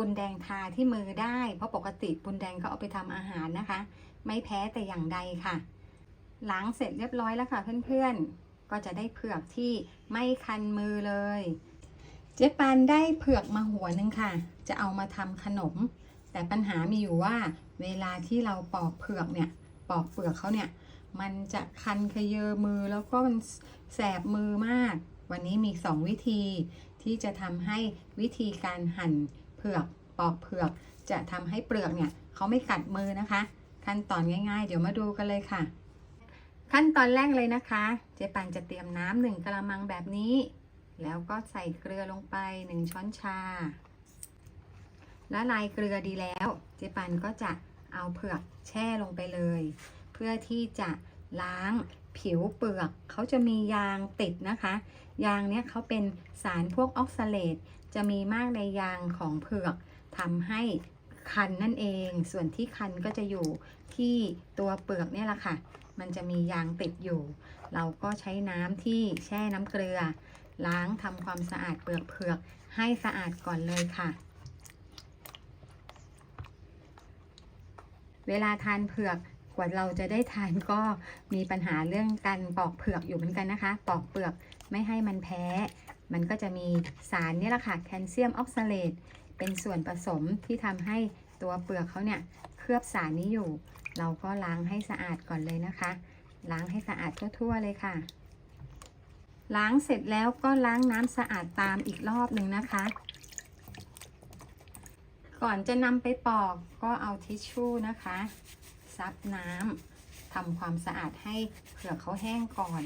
ปูนแดงทาที่มือได้ เพราะปกติปูนแดงก็เอาไปทำอาหารนะคะ ไม่แพ้แต่อย่างใดค่ะ ล้างเสร็จเรียบร้อยแล้วค่ะเพื่อนๆ ก็จะได้เผือกที่ไม่คันมือเลย เจ๊ปานได้เผือกมาหัวหนึ่งค่ะ จะเอามาทำขนม แต่ปัญหามีอยู่ว่า เวลาที่เราปอกเผือกเนี่ยปอกเปลือกเขาเนี่ย มันจะคันขยเยอมือแล้วก็มันแสบมือมาก วันนี้มี 2 วิธีที่จะทำให้วิธีการหั่น เผือกปอกเผือกจะทำให้เปลือกเนี่ยเขาไม่กัดมือนะคะ ขั้นตอนง่าย ๆ เดี๋ยวมาดูกันเลยค่ะ ขั้นตอนแรกเลยนะคะ เจ๊ปันจะเตรียมน้ำหนึ่งกระมังแบบนี้ แล้วก็ใส่เกลือลงไป 1 ช้อนชาละลายเกลือดีแล้ว เจ๊ปันก็จะเอาเผือกแช่ลงไปเลย เพื่อที่จะล้าง ผิวเปลือกเขาจะมียางติดนะคะ ยางเนี้ยเขาเป็นสารพวกออกซาเลตจะมีมากในยางของเผือกทำให้คันนั่นเอง ส่วนที่คันก็จะอยู่ที่ตัวเปลือกเนี่ยแหละค่ะ มันจะมียางติดอยู่ เราก็ใช้น้ำที่แช่น้ำเกลือ ล้างทำความสะอาดเปลือกเผือกให้สะอาดก่อนเลยค่ะ เวลาทานเผือกก ว่าเราจะได้ทานก็มีปัญหาเรื่องการปอกเผือกอยู่เหมือนกันนะคะ ปอกเปลือกไม่ให้มันแพ้ มันก็จะมีสารนี่แหละค่ะแคลเซียมออกซาเลตเป็นส่วนผสมที่ทำให้ตัวเปลือกเขาเนี่ยเคลือบสารนี้อยู่ เราก็ล้างให้สะอาดก่อนเลยนะคะ ล้างให้สะอาดทั่วๆเลยค่ะ ล้างเสร็จแล้วก็ล้างน้ำสะอาดตามอีกรอบหนึ่งนะคะ ก่อนจะนำไปปอกก็เอาทิชชู่นะคะ ซับน้ำทำความสะอาดให้เผือกเขาแห้งก่อน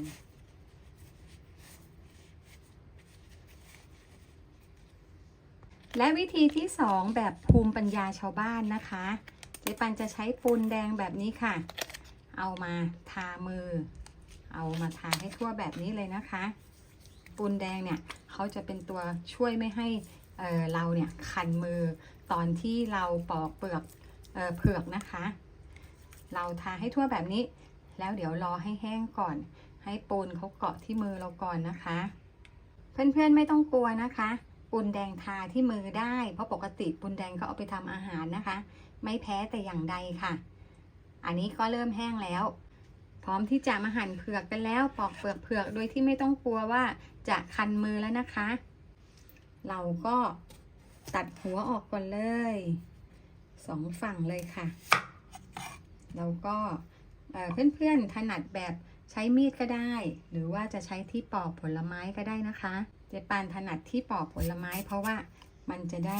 และวิธีที่ 2 แบบภูมิปัญญาชาวบ้านนะคะเจ๊ปันจะใช้ปูนแดงแบบนี้ค่ะ เอามาทามือ เอามาทาให้ทั่วแบบนี้เลยนะคะ ปูนแดงเนี่ยเขาจะเป็นตัวช่วยไม่ให้เเราเนี่ยคันมือตอนที่เราปอกเปลือกเออเผือกนะคะ เราทาให้ทั่วแบบนี้ แล้วเดี๋ยวรอให้แห้งก่อน ให้ปูนเขาเกาะที่มือเราก่อนนะคะ เพื่อนๆไม่ต้องกลัวนะคะ ปูนแดงทาที่มือได้ เพราะปกติปูนแดงเขาเอาไปทำอาหารนะคะ ไม่แพ้แต่อย่างใดค่ะ อันนี้ก็เริ่มแห้งแล้ว พร้อมที่จะมาหั่นเผือกกันแล้ว ปอกเปลือกเผือกโดยที่ไม่ต้องกลัวว่าจะคันมือแล้วนะคะ เราก็ตัดหัวออกก่อนเลยสองฝั่งเลยค่ะ แล้วก็เอ่อเพื่อนๆถนัดแบบใช้มีดก็ได้ หรือว่าจะใช้ที่ปอกผลไม้ก็ได้นะคะ เจปานถนัดที่ปอกผลไม้ เพราะว่ามันจะได้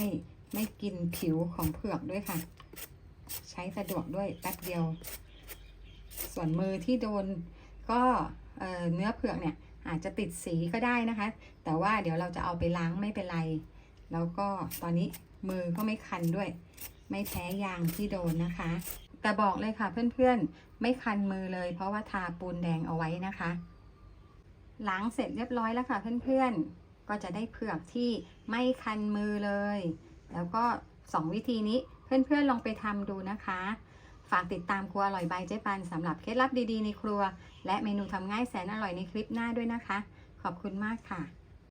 ไม่กินผิวของเผือกด้วยค่ะ ใช้สะดวกด้วยแป๊บเดียว ส่วนมือที่โดนก็เอ่อเนื้อเผือกเนี่ยอาจจะติดสีก็ได้นะคะ แต่ว่าเดี๋ยวเราจะเอาไปล้างไม่เป็นไร แล้วก็ตอนนี้มือก็ไม่คันด้วย ไม่แพ้ยางที่โดนนะคะ แต่บอกเลยค่ะเพื่อนๆ ไม่คันมือเลย เพราะว่าทาปูนแดงเอาไว้นะคะล้างเสร็จเรียบร้อยแล้วค่ะเพื่อนๆ ก็จะได้เผือกที่ไม่คันมือเลย แล้วก็ 2 วิธีนี้เพื่อนๆ ลองไปทำดูนะคะ ฝากติดตามครัวอร่อยใบเจ๊ปันสำหรับเคล็ดลับดีๆในครัว และเมนูทำง่ายแสนอร่อยในคลิปหน้าด้วยนะคะ ขอบคุณมากค่ะ